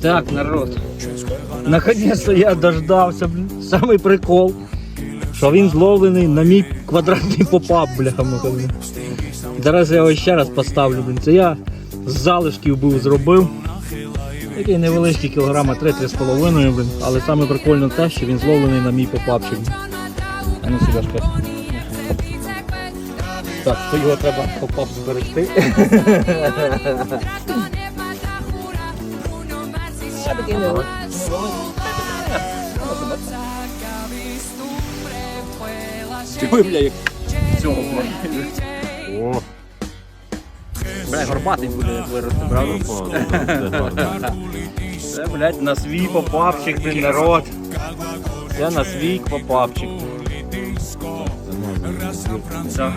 Так, народ. Наконец-то я дождався, блін. Самий прикол, що він зловлений на мій квадратний попап, бляха муха. Зараз я його ще раз поставлю, блін. Це я з залишків був зробив. Такий невеличкий кілограма 3-3,5, блін. Але саме прикольно те, що він зловлений на мій попапчик. А ну сюди ж Так, то його треба попап зберегти. Чого, бля, як цього, бля. О. Бля, горбатий буде, як виросте, правда? Це, блядь, на свій попапчик, блін, народ. Це на свій попапчик. Так.